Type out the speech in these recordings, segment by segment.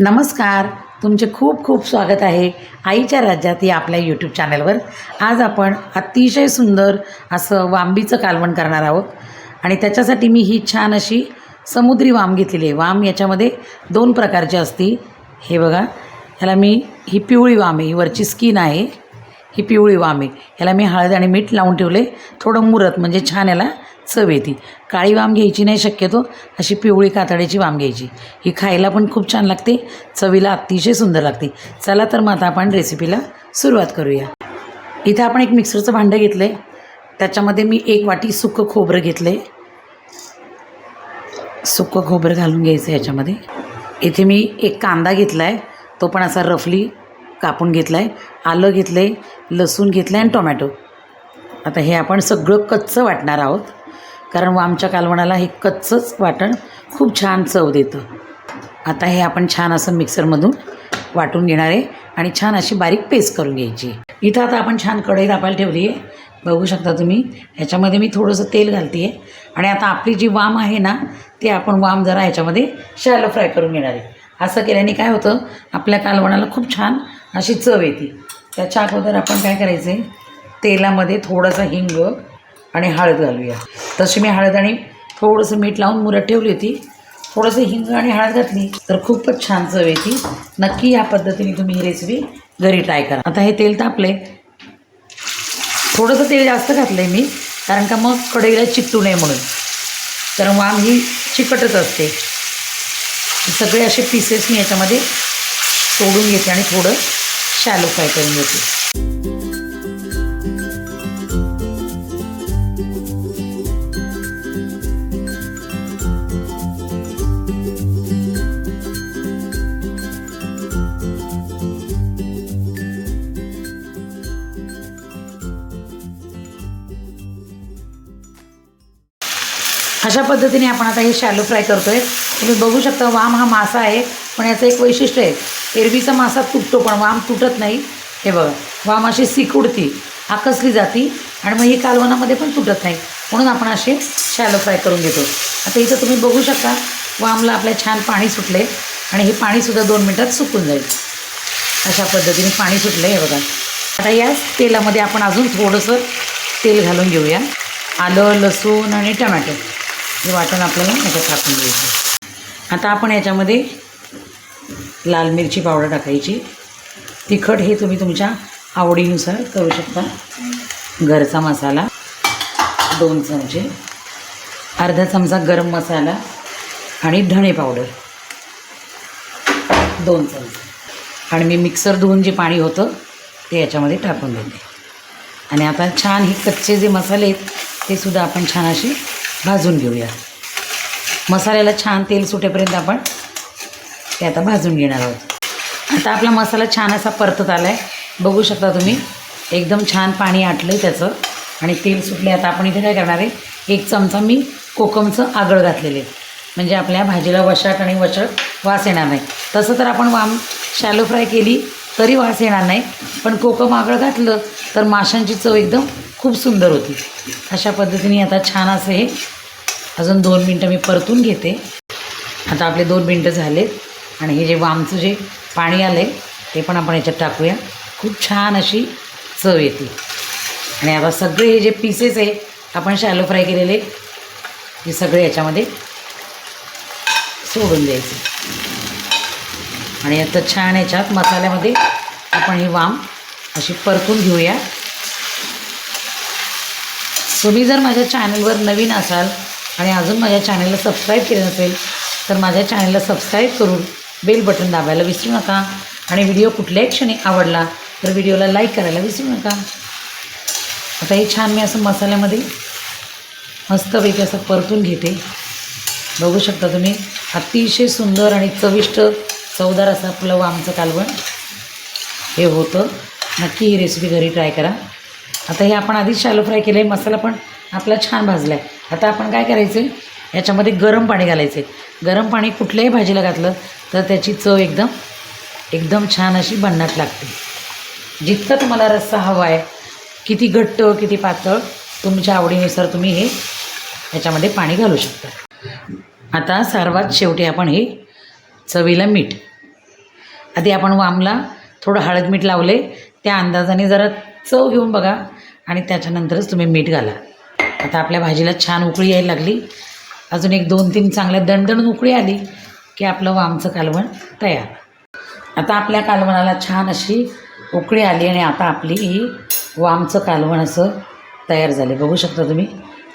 नमस्कार. तुमचे खूप खूप स्वागत आहे आईच्या राज्यात या आपल्या यूट्यूब चॅनलवर आज आपण अतिशय सुंदर असं वांबीचं कालवण करणार आहोत. आणि त्याच्यासाठी मी ही छान अशी समुद्री वाम घेतलेली आहे. वाम याच्यामध्ये दोन प्रकारची असती हे बघा. ह्याला मी ही पिवळी वाम आहे. ही वरची स्किन आहे. ही पिवळी वाम आहे ह्याला मी हळद आणि मीठ लावून ठेवले. थोडं मुरत म्हणजे छान याला चव येते. काळी वाम घ्यायची नाही शक्यतो अशी पिवळी कातड्याची वाम घ्यायची. ही खायला पण खूप छान लागते. चवीला अतिशय सुंदर लागते. चला तर मग आता आपण रेसिपीला सुरुवात करूया. इथं आपण एक मिक्सरचं भांडं घेतलं आहे त्याच्यामध्ये मी एक वाटी सुकं खोबरं घेतलं आहे सुकं खोबरं घालून घ्यायचं याच्यामध्ये. इथे मी एक कांदा घेतला आहे तो पण असा रफली कापून घेतला आहे आलं घेतलं आहे लसूण घेतलं आहे आणि टोमॅटो. आता हे आपण सगळं कच्चं वाटणार आहोत कारण वामच्या कालवणाला हे कच्चंच वाटण खूप छान चव देतं. आता हे आपण छान असं मिक्सरमधून वाटून घेणार आहे आणि छान अशी बारीक पेस्ट करून घ्यायची. इथं आता आपण छान कढई तापायला ठेवली आहे. बघू शकता तुम्ही ह्याच्यामध्ये मी थोडंसं तेल घालते आहे आणि आता आपली जी वाम आहे ना ते आपण वाम जरा ह्याच्यामध्ये शॅलो फ्राय करून घेणार आहे. असं केल्याने काय होतं आपल्या कालवणाला खूप छान अशी चव येते. त्याच्या अगोदर आपण काय करायचं आहे तेलामध्ये थोडासा हिंग आणि हळद घालूया. तशी मी हळद आणि थोडंसं मीठ लावून मुरत ठेवली होती. थोडंसं हिंग आणि हळद घातली तर खूपच छान चव येते. नक्की या पद्धतीने तुम्ही ही रेसिपी घरी ट्राय करा. आता हे तेल तापले थोडंसं तेल जास्त घातलं आहे मी कारण का मग कढईला चिकटू नये म्हणून. कारण वाम ही चिकटच असते. सगळे असे पीसेस मी याच्यामध्ये सोडून घेते आणि थोडं शॅलो फ्राय करून घेते अशा पद्धतीने आपण आता हे शॅलो फ्राय करतो आहे तुम्ही बघू शकता वाम हा मासा आहे पण याचं एक वैशिष्ट्य आहे. एरवीचा मासा तुटतो पण वाम तुटत नाही. हे बघा वाम अशी सिकुडती आकसली जाती आणि मग ही कालवणामध्ये पण तुटत नाही. म्हणून आपण असे शॅलो फ्राय करून घेतो. आता इथं तुम्ही बघू शकता वामला आपल्या छान पाणी सुटले आणि हे पाणीसुद्धा दोन मिनटात सुकून जाईल. अशा पद्धतीने पाणी सुटलं हे बघा. आता या तेलामध्ये आपण अजून थोडंसं तेल घालून घेऊया. आलं लसूण आणि टमॅटो. हे वाटण आपल्याला याच्यात टाकून द्यायचं. आता आपण याच्यामध्ये लाल मिरची पावडर टाकायची. तिखट हे तुम्ही तुमच्या आवडीनुसार करू शकता. घरचा मसाला दोन चमचे अर्धा चमचा गरम मसाला आणि धणे पावडर दोन चमचे. आणि मी मिक्सर धुवून जे पाणी होतं ते याच्यामध्ये टाकून देते. आणि आता छान हे कच्चे जे मसाले आहेत ते सुद्धा आपण छान असे भाजून घेऊया. मसाल्याला छान तेल सुटेपर्यंत आपण ते आता भाजून घेणार आहोत. आता आपला मसाला छान असा परतत आला आहे बघू शकता तुम्ही एकदम छान पाणी आटलं आहे त्याचं. आणि तेल सुटले आता आपण इथे काय करणार आहे एक चमचा मी कोकमचं आगळ घातलेले म्हणजे आपल्या भाजीला वशाट आणि वचट वास येणार नाही. तसं तर आपण वाम शॅलो फ्राय केली तरी वास येणार नाही. पण कोकम आगळ घातलं तर माशांची चव एकदम खूप सुंदर होती. अशा पद्धतीने आता छान असं हे अजून दोन मिनटं मी परतून घेते. आता आपले दोन मिनटं झालेत. आणि हे जे वामचं जे पाणी आलं आहे ते पण आपण याच्यात टाकूया. खूप छान अशी चव येते. आणि आता सगळे हे जे पीसेस आहे आपण शॅलो फ्राय केलेले हे सगळे याच्यामध्ये सोडून द्यायचे. आणि आता छान याच्यात मसाल्यामध्ये आपण ही वाम अशी परतून घेऊया. तुम्ही जर माझ्या चॅनलवर नवीन असाल आणि अजून माझ्या चॅनलला सबस्क्राईब केलं नसेल तर माझ्या चॅनलला सबस्क्राईब करून बेल बटन दाबायला विसरू नका. आणि व्हिडिओ कुठल्याही क्षणी आवडला तर व्हिडिओला लाईक करायला विसरू नका. आता हे छान मी असं मसाल्यामध्ये मस्तपैकी असं परतून घेते. बघू शकता तुम्ही अतिशय सुंदर आणि चविष्ट चवदार असा पुलाव आमचं कालवण. हे होतं. नक्की ही रेसिपी घरी ट्राय करा. आता हे आपण आधीच शॅलो फ्राय केलं आहे मसाला पण आपला छान भाजला आहे आता आपण काय करायचं आहे याच्यामध्ये गरम पाणी घालायचं आहे गरम पाणी कुठल्याही भाजीला घातलं तर त्याची चव एकदम एकदम छान अशी भन्नाट लागते. जितका तुम्हाला रस्सा हवा आहे किती घट्ट किती पातळ तुमच्या आवडीनुसार तुम्ही हे याच्यामध्ये पाणी घालू शकता. आता सर्वात शेवटी आपण हे चवीला मीठ. आधी आपण वामला थोडं हळद मीठ लावले त्या अंदाजाने जरा चव घेऊन बघा. आणि त्याच्यानंतरच तुम्ही मीठ घाला. आता आपल्या भाजीला छान उकळी यायला लागली. अजून एक दोन तीन चांगल्या दणदण उकळी आली की आपलं वामचं कालवण तयार. आता आपल्या कालवणाला छान अशी उकळी आली आणि आता आपली ही वामचं कालवण असं तयार झाले. बघू शकता तुम्ही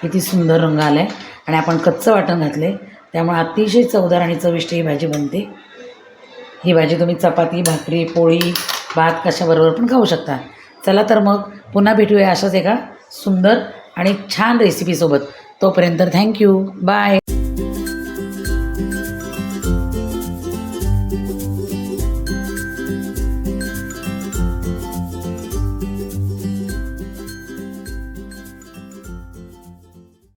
किती सुंदर रंग आला आहे आणि आपण कच्चं वाटण घातले. त्यामुळे अतिशय चवदार आणि चविष्ट ही भाजी बनते. ही भाजी तुम्ही चपाती भाकरी पोळी भात कशाबरोबर पण खाऊ शकता. चला तर मग पुन्हा भेटूया अशाच एका सुंदर आणि छान रेसिपीसोबत तोपर्यंत थँक्यू बाय